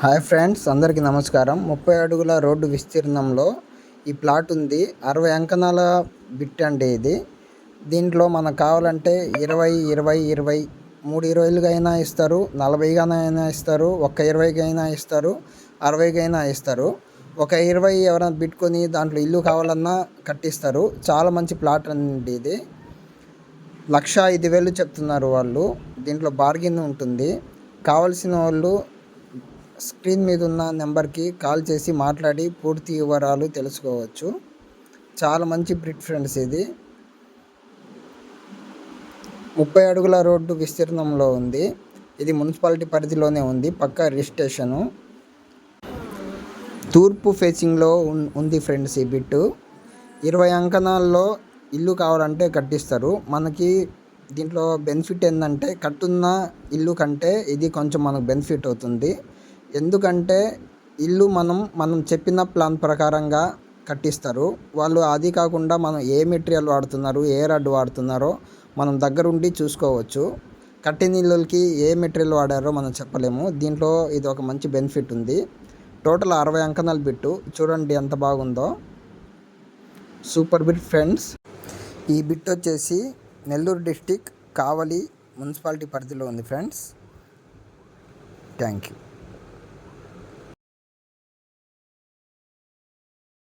Hi friends అందరికీ నమస్కారం. ముప్పై అడుగుల రోడ్డు విస్తీర్ణంలో ఈ ప్లాట్ ఉంది. అరవై అంకణాల బిట్ అండి ఇది. దీంట్లో మనకు కావాలంటే ఇరవై ఇరవై ఇరవై మూడు ఇరవైలుగా అయినా ఇస్తారు. నలభైగానైనా ఇస్తారు. ఒక్క ఇరవైకి అయినా ఇస్తారు. అరవైకి అయినా ఇస్తారు. ఒక ఇరవై ఎవరైనా బిట్కొని దాంట్లో ఇల్లు కావాలన్నా కట్టిస్తారు. చాలా మంచి ప్లాట్ అండి ఇది. లక్ష ఐదు వేలు చెప్తున్నారు వాళ్ళు. దీంట్లో బార్గెన్ ఉంటుంది. కావలసిన వాళ్ళు స్క్రీన్ మీద ఉన్న నెంబర్కి కాల్ చేసి మాట్లాడి పూర్తి వివరాలు తెలుసుకోవచ్చు. చాలా మంచి బ్రిడ్ ఫ్రెండ్స్ ఇది. ముప్పై అడుగుల రోడ్డు విస్తీర్ణంలో ఉంది. ఇది మున్సిపాలిటీ పరిధిలోనే ఉంది. పక్క రిజిస్ట్రేషను తూర్పు ఫేసింగ్లో ఉంది ఫ్రెండ్స్ ఈ బిట్టు. ఇరవై అంకణాల్లో ఇల్లు కావాలంటే కట్టిస్తారు. మనకి దీంట్లో బెనిఫిట్ ఏంటంటే కట్టున్న ఇల్లు కంటే ఇది కొంచెం మనకు బెనిఫిట్ అవుతుంది. ఎందుకంటే ఇల్లు మనం మనం చెప్పిన ప్లాన్ ప్రకారంగా కట్టిస్తారు. వాళ్ళు అది కాకుండా మనం ఏ మెటీరియల్ వాడుతున్నారు ఏ రడ్ వాడుతున్నారో మనం దగ్గరుండి చూసుకోవచ్చు. కట్టిన ఇళ్ళకి ఏ మెటీరియల్ వాడారో మనం చెప్పలేము. దీంట్లో ఇది ఒక మంచి బెనిఫిట్ ఉంది. టోటల్ అరవై అంకణాలు బిట్టు చూడండి ఎంత బాగుందో. సూపర్ బిట్ ఫ్రెండ్స్ ఈ బిట్ వచ్చేసి నెల్లూరు డిస్టిక్ కావలి మున్సిపాలిటీ పరిధిలో ఉంది ఫ్రెండ్స్. Thank you.